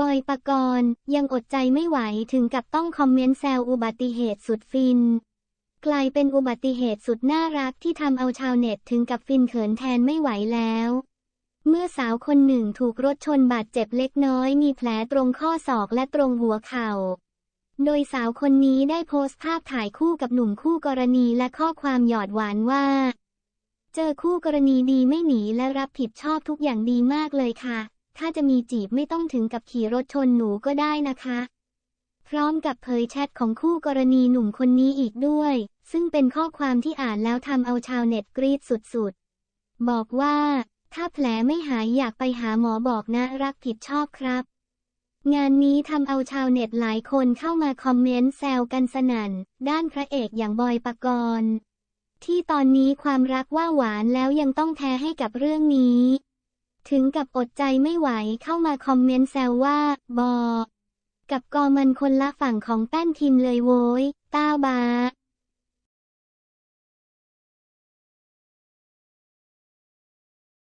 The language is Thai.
บอยปกรณ์ยังอดใจไม่ไหวถึงกับต้องคอมเมนต์แซวอุบัติเหตุสุดฟิน กลายเป็นอุบัติเหตุสุดน่ารักที่ทำเอาชาวเน็ตถึงกับฟินเขินแทนไม่ไหวแล้ว เมื่อสาวคนหนึ่งถูกรถชนบาดเจ็บเล็กน้อยมีแผลตรงข้อศอกและตรงหัวเข่า โดยสาวคนนี้ได้โพสต์ภาพถ่ายคู่กับหนุ่มคู่กรณีและข้อความหยอดหวานว่า เจอคู่กรณีดีไม่หนีและรับผิดชอบทุกอย่างดีมากเลยค่ะ ถ้าจะมีจีบไม่ต้องถึงกับขี่รถชนหนูก็ได้นะคะ พร้อมกับเผยแชทของคู่กรณีหนุ่มคนนี้อีกด้วย ซึ่งเป็นข้อความที่อ่านแล้วทำเอาชาวเน็ตกรี๊ดสุดๆ บอกว่า ถ้าแผลไม่หายอยากไปหาหมอบอกนะรับผิดชอบครับ งานนี้ทำเอาชาวเน็ตหลายคนเข้ามาคอมเมนต์แซวกันสนั่น ด้านพระเอกอย่างบอยปกรณ์ที่ตอนนี้ความรักว่าหวานแล้วยังต้องแท้ให้กับเรื่องนี้ ถึงกับอดใจไม่ไหวเข้ามาคอมเมนต์แซวว่า บอ กับกอมันคนละฝั่งของแป้นทิมเลยโว้ย ต้าบา